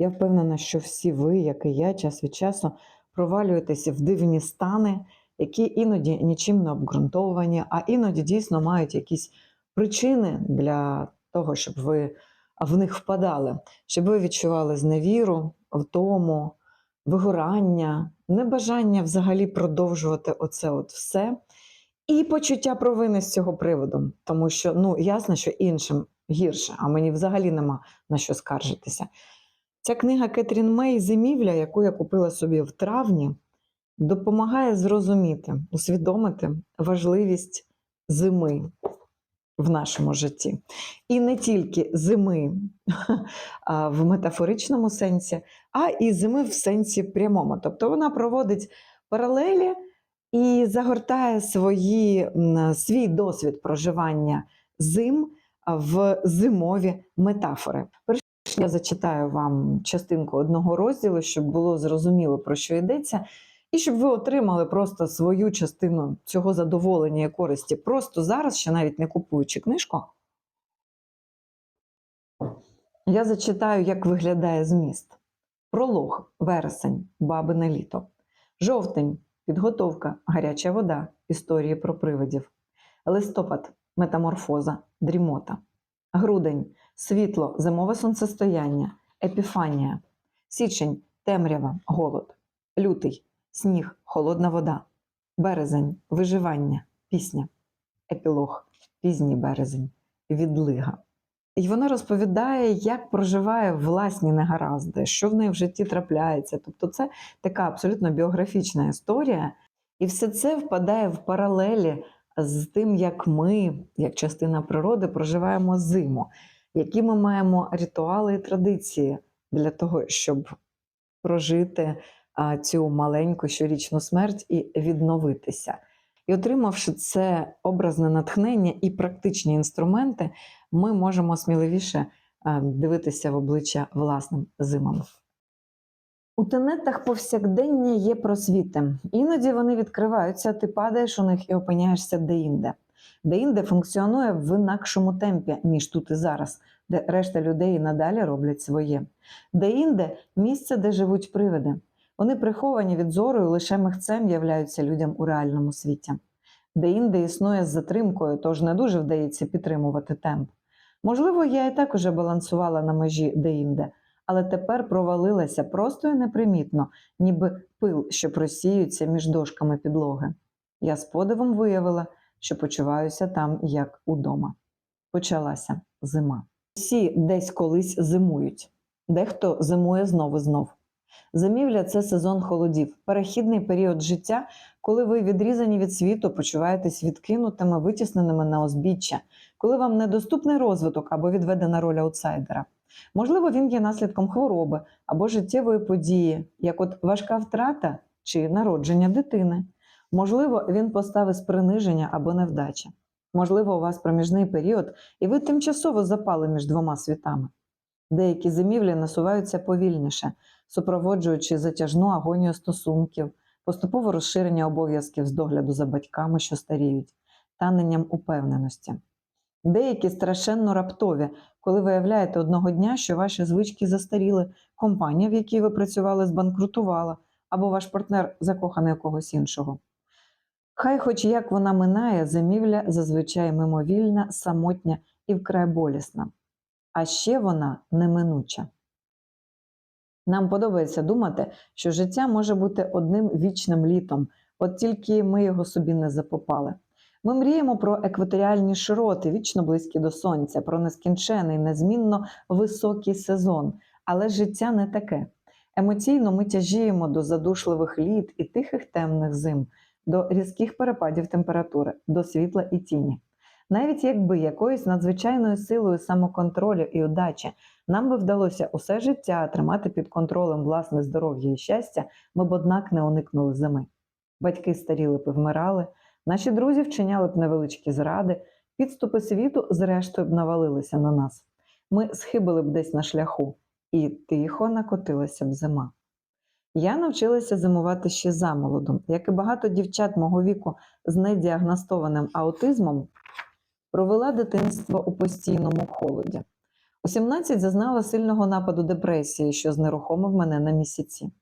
Я впевнена, що всі ви, як і я, час від часу провалюєтеся в дивні стани, які іноді нічим не обґрунтовані, а іноді дійсно мають якісь причини для того, щоб ви в них впадали, щоб ви відчували зневіру, втому, вигорання, небажання взагалі продовжувати оце от все. І почуття провини з цього приводу, тому що ну ясно, що іншим гірше, а мені взагалі нема на що скаржитися. Ця книга Кетрін Мей Зимівля, яку я купила собі в травні, допомагає зрозуміти, усвідомити важливість зими в нашому житті. І не тільки зими в метафоричному сенсі, а і зими в сенсі прямому. Тобто вона проводить паралелі і загортає свої, свій досвід проживання зим в зимові метафори. Я зачитаю вам частинку одного розділу, щоб було зрозуміло, про що йдеться, і щоб ви отримали просто свою частину цього задоволення і користі просто зараз, ще навіть не купуючи книжку. Я зачитаю, як виглядає зміст. Пролог, вересень, бабине літо. Жовтень, підготовка, гаряча вода, історії про привидів. Листопад, метаморфоза, дрімота. Грудень, світло, зимове сонцестояння, епіфанія. Січень, темрява, голод. Лютий, сніг, холодна вода. Березень, виживання, пісня. Епілог, пізній березень, відлига. І вона розповідає, як проживає власні негаразди, що в неї в житті трапляється. Тобто, це така абсолютно біографічна історія, і все це впадає в паралелі з тим, як ми, як частина природи, проживаємо зиму, які ми маємо ритуали і традиції для того, щоб прожити цю маленьку щорічну смерть і відновитися. І отримавши це образне натхнення і практичні інструменти, ми можемо сміливіше дивитися в обличчя власним зимам. У тенетах повсякдення є просвіти. Іноді вони відкриваються, ти падаєш у них і опиняєшся деінде. Деінде функціонує в інакшому темпі, ніж тут і зараз, де решта людей надалі роблять своє. Деінде місце, де живуть привиди. Вони приховані від зору і лише михцем являються людям у реальному світі. Деінде існує з затримкою, тож не дуже вдається підтримувати темп. Можливо, я і так уже балансувала на межі деінде, але тепер провалилася просто і непримітно, ніби пил, що просіюється між дошками підлоги. Я з подивом виявила, що почуваюся там, як удома. Почалася зима. Всі десь колись зимують, дехто зимує знову знов. Зимівля це сезон холодів, перехідний період життя, коли ви відрізані від світу, почуваєтесь відкинутими, витісненими на озбіччя, коли вам недоступний розвиток або відведена роль аутсайдера. Можливо, він є наслідком хвороби або життєвої події, як от важка втрата чи народження дитини. Можливо, він поставив з приниження або невдача. Можливо, у вас проміжний період, і ви тимчасово запали між двома світами. Деякі зимівлі насуваються повільніше, супроводжуючи затяжну агонію стосунків, поступове розширення обов'язків з догляду за батьками, що старіють, таненням упевненості. Деякі страшенно раптові, коли виявляєте одного дня, що ваші звички застаріли, компанія, в якій ви працювали, збанкрутувала, або ваш партнер закоханий у когось іншого. Хай, хоч як вона минає, зимівля зазвичай мимовільна, самотня і вкрай болісна. А ще вона неминуча. Нам подобається думати, що життя може бути одним вічним літом, от тільки ми його собі не запопали. Ми мріємо про екваторіальні широти, вічно близькі до сонця, про нескінчений, незмінно високий сезон. Але життя не таке. Емоційно ми тяжіємо до задушливих літ і тихих темних зим, до різких перепадів температури, до світла і тіні. Навіть якби якоюсь надзвичайною силою самоконтролю і удачі нам би вдалося усе життя тримати під контролем власне здоров'я і щастя, ми б однак не уникнули зими. Батьки старіли б і вмирали, наші друзі вчиняли б невеличкі зради, підступи світу, зрештою б навалилися на нас. Ми схибили б десь на шляху, і тихо накотилася б зима. Я навчилася зимувати ще замолодом, як і багато дівчат мого віку з недіагностованим аутизмом, провела дитинство у постійному холоді. У 17 зазнала сильного нападу депресії, що знерухомив мене на місяці.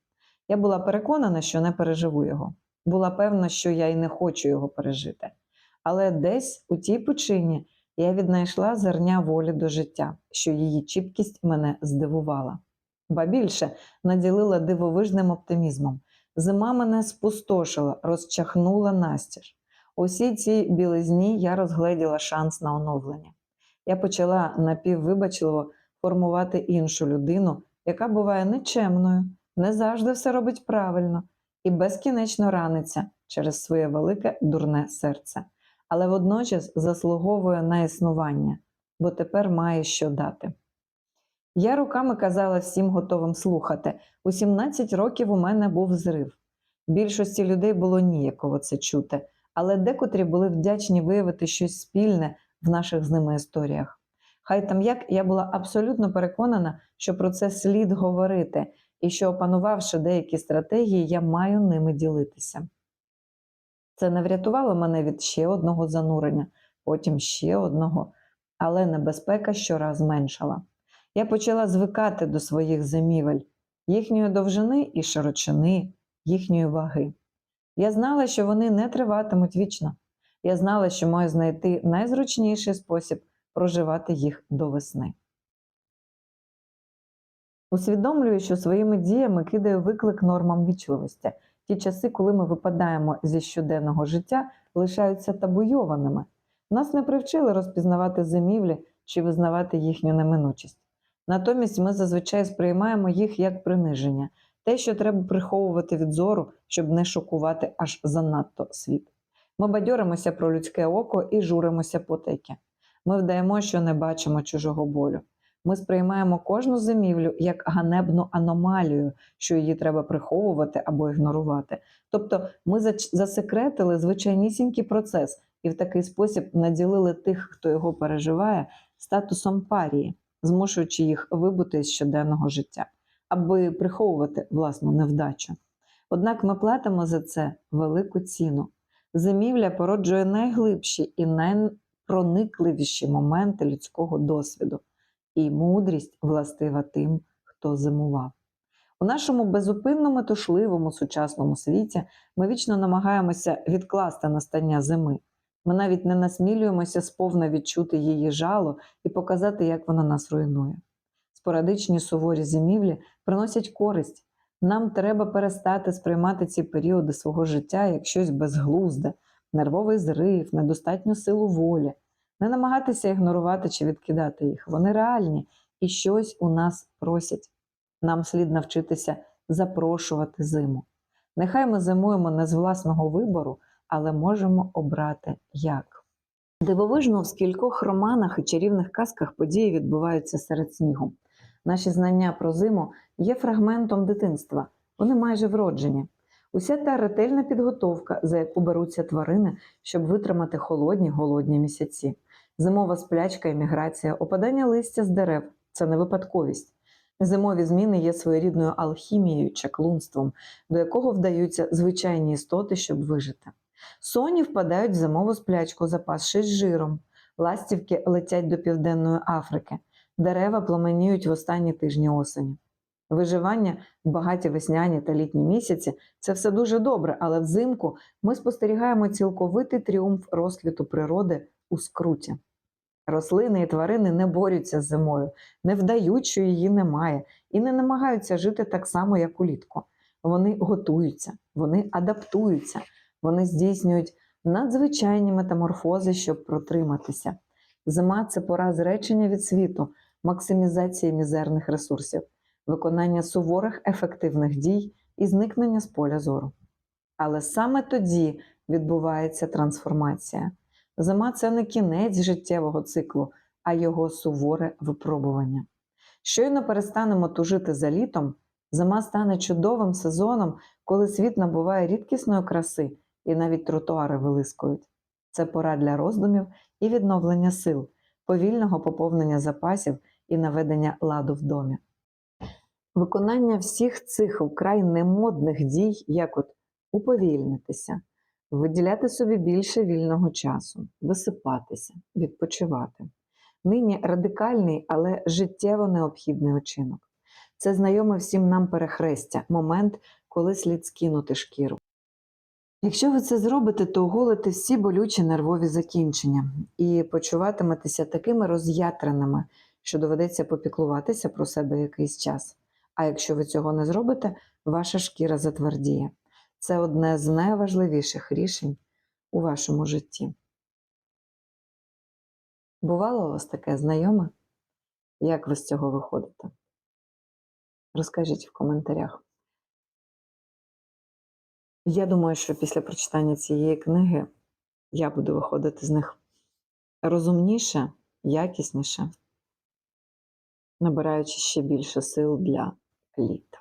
Я була переконана, що не переживу його. Була певна, що я й не хочу його пережити. Але десь у тій пучині я віднайшла зерня волі до життя, що її чіпкість мене здивувала. Ба більше наділила дивовижним оптимізмом. Зима мене спустошила, розчахнула настіж. Усій цій білизні я розгледіла шанс на оновлення. Я почала напіввибачливо формувати іншу людину, яка буває нечемною, не завжди все робить правильно і безкінечно раниться через своє велике дурне серце, але водночас заслуговує на існування, бо тепер має що дати. Я руками казала всім готовим слухати. У 17 років у мене був зрив. Більшості людей було ніяково це чути, але декотрі були вдячні виявити щось спільне в наших з ними історіях. Хай там як я була абсолютно переконана, що про це слід говорити, і що, опанувавши деякі стратегії, я маю ними ділитися. Це не врятувало мене від ще одного занурення, потім ще одного, але небезпека щораз меншала. Я почала звикати до своїх зимівель, їхньої довжини і широчини, їхньої ваги. Я знала, що вони не триватимуть вічно. Я знала, що маю знайти найзручніший спосіб проживати їх до весни. Усвідомлюю, що своїми діями кидаю виклик нормам вічливості. Ті часи, коли ми випадаємо зі щоденного життя, лишаються табуйованими. Нас не привчили розпізнавати зимівлі чи визнавати їхню неминучість. Натомість ми зазвичай сприймаємо їх як приниження, те, що треба приховувати від зору, щоб не шокувати аж занадто світ. Ми бадьоримося про людське око і журимося потайки. Ми вдаємо, що не бачимо чужого болю. Ми сприймаємо кожну зимівлю як ганебну аномалію, що її треба приховувати або ігнорувати. Тобто ми засекретили звичайнісінький процес і в такий спосіб наділили тих, хто його переживає, статусом парії, змушуючи їх вибути з щоденного життя, аби приховувати власну невдачу. Однак ми платимо за це велику ціну. Зимівля породжує найглибші і найпроникливіші моменти людського досвіду, і мудрість властива тим, хто зимував. У нашому безупинному тушливому сучасному світі ми вічно намагаємося відкласти настання зими. Ми навіть не насмілюємося сповна відчути її жало і показати, як вона нас руйнує. Спорадичні суворі зимівлі приносять користь. Нам треба перестати сприймати ці періоди свого життя як щось безглузде, нервовий зрив, недостатню силу волі, не намагатися ігнорувати чи відкидати їх. Вони реальні і щось у нас просять. Нам слід навчитися запрошувати зиму. Нехай ми зимуємо не з власного вибору, але можемо обрати як. Дивовижно, в скількох романах і чарівних казках події відбуваються серед снігу. Наші знання про зиму є фрагментом дитинства, вони майже вроджені. Уся та ретельна підготовка, за яку беруться тварини, щоб витримати холодні голодні місяці. Зимова сплячка і опадання листя з дерев це не випадковість. Зимові зміни є своєрідною алхімією, чаклунством, до якого вдаються звичайні істоти, щоб вижити. Соні впадають в зимову сплячку, запасшись жиром, ластівки летять до Південної Африки, дерева пламеніють в останні тижні осені. Виживання в багаті весняні та літні місяці це все дуже добре, але взимку ми спостерігаємо цілковитий тріумф розквіту природи у скруті. Рослини і тварини не борються з зимою, не вдають, що її немає, і не намагаються жити так само, як улітку. Вони готуються, вони адаптуються, вони здійснюють надзвичайні метаморфози, щоб протриматися. Зима це пора зречення від світу, максимізації мізерних ресурсів, виконання суворих ефективних дій і зникнення з поля зору. Але саме тоді відбувається трансформація. Зима це не кінець життєвого циклу, а його суворе випробування. Щойно перестанемо тужити за літом, зима стане чудовим сезоном, коли світ набуває рідкісної краси і навіть тротуари вилискують. Це пора для роздумів і відновлення сил, повільного поповнення запасів і наведення ладу в домі. Виконання всіх цих вкрай немодних дій, як от уповільнитися, виділяти собі більше вільного часу, висипатися, відпочивати, Нині радикальний, але життєво необхідний учинок. Це знайоме всім нам перехрестя, момент, коли слід скинути шкіру. Якщо ви це зробите, то оголите всі болючі нервові закінчення і почуватиметеся такими роз'ятреними, що доведеться попіклуватися про себе якийсь час. А якщо ви цього не зробите, ваша шкіра затвердіє. Це одне з найважливіших рішень у вашому житті. Бувало у вас таке знайоме? Як ви з цього виходите? Розкажіть в коментарях. Я думаю, що після прочитання цієї книги я буду виходити з них розумніше, якісніше, набираючи ще більше сил для літа.